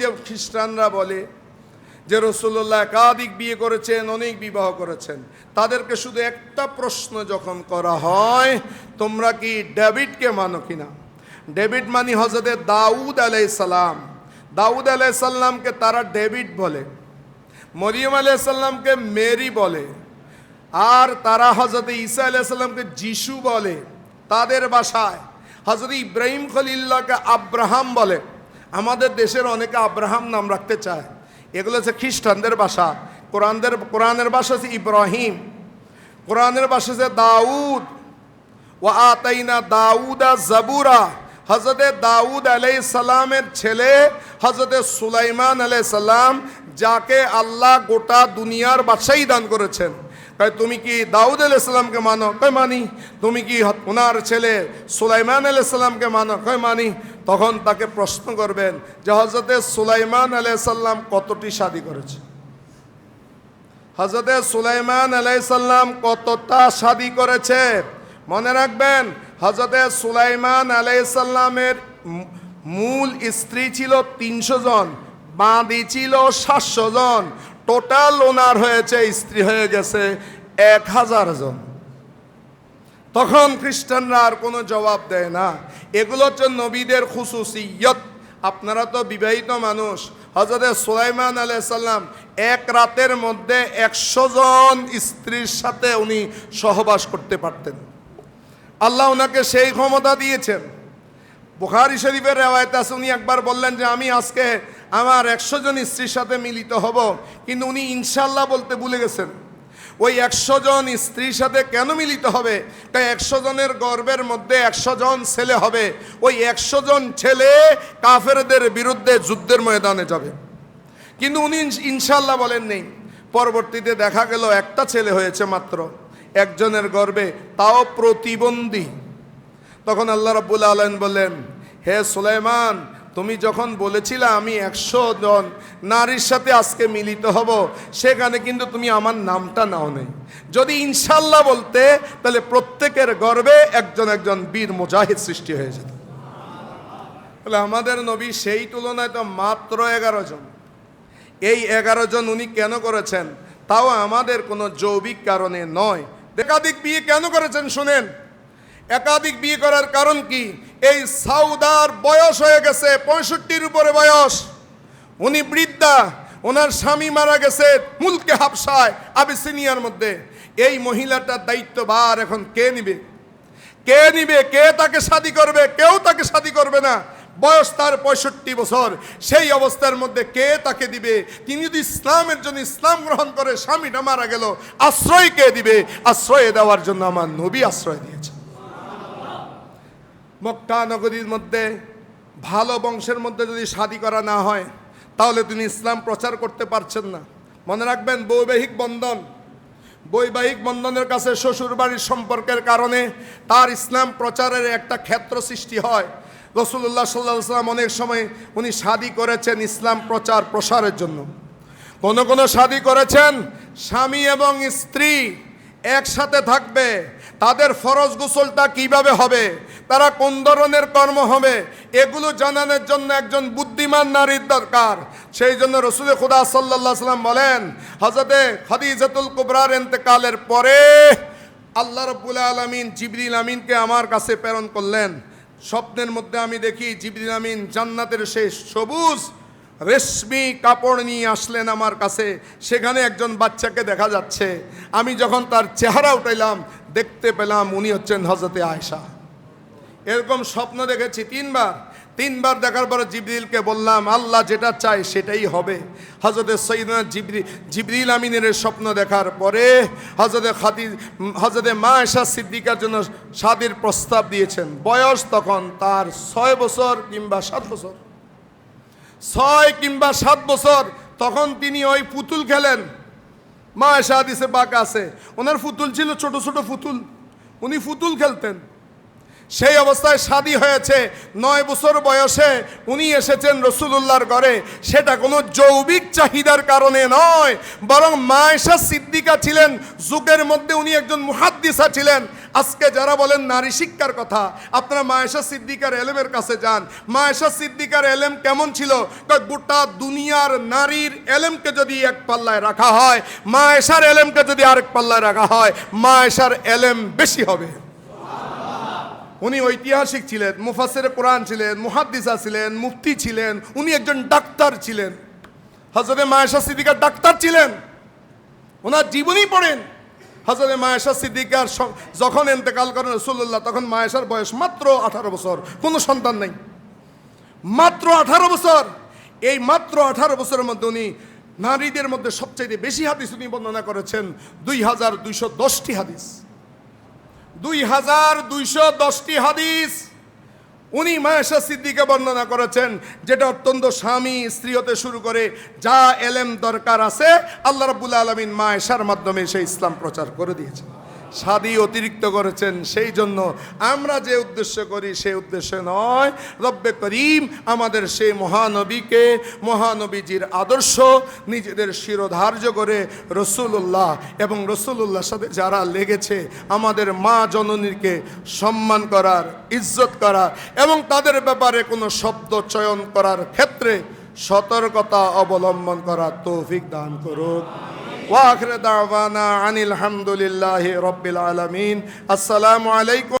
যে খ্রিস্টানরা বলে যে রসুল্লাহ একাধিক বিয়ে করেছেন, অনেক বিবাহ করেছেন, তাদেরকে শুধু একটা প্রশ্ন যখন করা হয়, তোমরা কি ডেভিডকে মানো কিনা? ডেভিড মানি হজরতে দাউদ আলাইসাল্লাম দাউদ আলাইসাল্লামকে তারা ডেভিড বলে, মরিয়ম আলাইসাল্লামকে মেরি বলে, আর তারা হজরত ঈসা আলাইসাল্লামকে যিশু বলে, তাদের বাসায় হজরত ইব্রাহিম খলিল্লাহকে আব্রাহাম বলে। আমাদের দেশের অনেকে আব্রাহাম নাম রাখতে চায়। এগুলো হচ্ছে খ্রিস্টানদের ভাষা। কোরআনদের, কোরআনের ভাষা হচ্ছে ইব্রাহিম। কোরআনের ভাষা হচ্ছে দাউদ। ও আতাইনা দাউদা জাবুরা। হজরতে দাউদ আলাই সালামের ছেলে হজরতে সুলাইমান আলাই সালাম, যাকে আল্লাহ গোটা দুনিয়ার বাদশাহী দান করেছেন। তাই তুমি কি দাউদ আলাই সালামকে মানো? কয় মানি। তুমি কি ওনার ছেলে সুলাইমান আলাই সালামকে মানো? কয় মানি। তখন তাকে প্রশ্ন করবেন যে হজরতে সুলাইমান আলাই সাল্লাম কতটি শাদী করেছে? হজরতে সুলাইমান আলাইসাল্লাম কতটা শাদি করেছে? মনে রাখবেন হজরতে সুলাইমান আলাইসাল্লামের মূল স্ত্রী ছিল তিনশো জন, বাঁধি ছিল সাতশো জন। টোটাল ওনার হয়েছে, স্ত্রী হয়ে গেছে এক হাজার জন। তখন খ্রিস্টানরা আর কোনো জবাব দেয় না। এগুলো হচ্ছে নবীদের খুশুসিয়ত আপনারা তো বিবাহিত মানুষ। হজরত সুলাইমান আলাইসাল্লাম এক রাতের মধ্যে একশো জন স্ত্রীর সাথে উনি সহবাস করতে পারতেন। আল্লাহ ওনাকে সেই ক্ষমতা দিয়েছেন। বুখারি শরীফের রেওয়ায়ত আছে, উনি একবার বললেন যে, আমি আজকে আমার একশো জন স্ত্রীর সাথে মিলিত হব। কিন্তু উনি ইনশাল্লাহ বলতে ভুলে গেছেন। ওই একশো জন স্ত্রীর সাথে কেন মিলিত হবে? তাই একশো জনের গর্বের মধ্যে একশো জন ছেলে হবে। ওই একশো জন ছেলে কাফেরদের বিরুদ্ধে যুদ্ধের ময়দানে যাবে। কিন্তু উনি ইনশাল্লাহ বলেন নেই। পরবর্তীতে দেখা গেল একটা ছেলে হয়েছে মাত্র। একজনের গর্বে তাও প্রতিবন্ধী। তখন আল্লাহ রাব্বুল আলম বললেন, হে সুলাইমান তুমি যখন বলেছিলে আমি একশো জন নারীর সাথে আজকে মিলিত হব, সেখানে কিন্তু তুমি আমার নামটা নাও নেই। যদি ইনশাল্লাহ বলতে, তাহলে প্রত্যেকের গর্বে একজন একজন বীর মুজাহিদ সৃষ্টি হয়ে যেত। তাহলে আমাদের নবী সেই তুলনায় তো মাত্র এগারো জন। এই এগারো জন উনি কেন করেছেন? তাও আমাদের কোনো যৌবিক কারণে নয়। একাধিক বিয়ে কেন করেছেন শুনেন? একাধিক বিয়ে করার কারণ কি? এই সাউদার বয়স হয়ে গেছে, পঁয়ষট্টির উপরে বয়স। উনি বৃদ্ধা, ওনার স্বামী মারা গেছে মুলকে হাফসায়, আবিসিনিয়ার মধ্যে। এই মহিলাটার দায়িত্বভার এখন কে নিবে? কে নিবে? কে তাকে শাদি করবে? কেউ তাকে শাদি করবে না। বয়স তার পঁয়ষট্টি বছর। সেই অবস্থার মধ্যে কে তাকে দিবে? তিনি যদি ইসলামের জন্য ইসলাম গ্রহণ করে, স্বামীটা মারা গেল, আশ্রয় কে দিবে? আশ্রয় দেওয়ার জন্য আমার নবী আশ্রয় দিয়েছে। মক্কা নগরীর মধ্যে ভালো বংশের মধ্যে যদি শাদি করা না হয়, তাহলে তিনি ইসলাম প্রচার করতে পারছেন না। মনে রাখবেন, বৈবাহিক বন্ধন, বৈবাহিক বন্ধনের কাছে শ্বশুর বাড়ির সম্পর্কের কারণে তার ইসলাম প্রচারের একটা ক্ষেত্র সৃষ্টি হয়। রসুল্লাহ সাল্লাহ সাল্লাম অনেক সময় উনি শাদি করেছেন ইসলাম প্রচার প্রসারের জন্য। কোন কোন শাদি করেছেন, স্বামী এবং স্ত্রী একসাথে থাকবে, তাদের ফরজ গোসলটা কীভাবে হবে, তারা কোন ধরনের কর্ম হবে, এগুলো জানানোর জন্য একজন বুদ্ধিমান নারীর দরকার। সেই জন্য রসুল খুদা সাল্লাহ সাল্লাম বলেন হজরতে খদিজাতুল কুবরার এতেকালের পরে আল্লাহ রব্বুল আলমিন জিবরিল আমিনকে আমার কাছে প্রেরণ করলেন। স্বপ্নের মধ্যে আমি দেখি জিবরিল আমিন জান্নাতের সেই সবুজ রেশমি কাপড় নিয়ে আসলেন আমার কাছে। সেখানে একজন বাচ্চাকে দেখা যাচ্ছে। আমি যখন তার চেহারা উঠাইলাম, দেখতে পেলাম উনি হচ্ছেন হজরতে আয়সা এরকম স্বপ্ন দেখেছি তিনবার। তিনবার দেখার পরে জিবরিলকে বললাম, আল্লাহ যেটা চায় সেটাই হবে। হজরতে সৈদনা জিবরি জিবরিল আমিনের স্বপ্ন দেখার পরে হজরতে খাদি হজরতে মা এশা সিদ্দিকার জন্য শাদির প্রস্তাব দিয়েছেন। বয়স তখন তার ছয় বছর কিংবা সাত বছর। ছয় কিংবা সাত বছর, তখন তিনি ওই পুতুল খেলেন। মা এসা হাদিসে বাক আছে, ওনার ফুতুল ছিল ছোট ছোট ফুতুল উনি ফুতুল খেলতেন। সেই অবস্থায় শাদী হয়েছে, নয় বছর বয়সে উনি এসেছেন রসুলুল্লাহর ঘরে। সেটা কোনো যৌবিক চাহিদার কারণে নয়, বরং মায়েশা সিদ্দিকা ছিলেন, যুগের মধ্যে উনি একজন মুহাদ্দিসা ছিলেন। আজকে যারা বলেন নারী শিক্ষার কথা, আপনারা মায়েশা সিদ্দিকার এলেমের কাছে যান। মায়েশা সিদ্দিকার এলেম কেমন ছিল? গোটা দুনিয়ার নারীর এলেমকে যদি এক পাল্লায় রাখা হয়, মায়েশার এলেমকে যদি আরেক পাল্লায় রাখা হয়, মায়েশার এলেম বেশি হবে। উনি ঐতিহাসিক ছিলেন মুফাসের কোরআন ছিলেন, মুহাদ্দিসা ছিলেন, মুফতি ছিলেন, উনি একজন ডাক্তার ছিলেন। হজরতে মায়েশা সিদ্দিকার ডাক্তার ছিলেন। ওনার জীবনী পড়েন। হজরতে মায়েশা সিদ্দিকার যখন এন্তেকাল করেন রসুল্লাহ তখন মায়েশার বয়স মাত্র আঠারো বছর। কোনো সন্তান নেই। মাত্র আঠারো বছর। এই মাত্র আঠারো বছরের মধ্যে উনি নারীদের মধ্যে সবচেয়ে বেশি হাদিস উনি বর্ণনা করেছেন, দুই হাজার দুইশো দশটি হাদিস। দুই হাজার দুইশো দশটি হাদিস। উনি মায়াশা সিদ্দিকে বর্ণনা করেছেন, যেটা অত্যন্ত স্বামী স্ত্রী হতে শুরু করে যা এলেম দরকার আছে, আল্লাহ রাবুল আলমিন মায়েশার মাধ্যমে সেই ইসলাম প্রচার করে দিয়েছেন। সাদি অতিরিক্ত করেছেন সেই জন্য আমরা যে উদ্দেশ্য করি সেই উদ্দেশ্য নয়। রব্বে করিম আমাদের সেই মহানবীকে, মহানবীজির আদর্শ নিজেদের শিরোধার্য করে রসুল্লাহ এবং রসুল্লাহর সাথে যারা লেগেছে আমাদের মা জননীকে সম্মান করার, ইজ্জত করার এবং তাদের ব্যাপারে কোনো শব্দ চয়ন করার ক্ষেত্রে সতর্কতা অবলম্বন করার তৌফিক দান করুক ওয়াখরে দাওয়ানা আনিল হামদুলিল্লাহি রব্বিল আলামিন। আসসালামু আলাইকুম।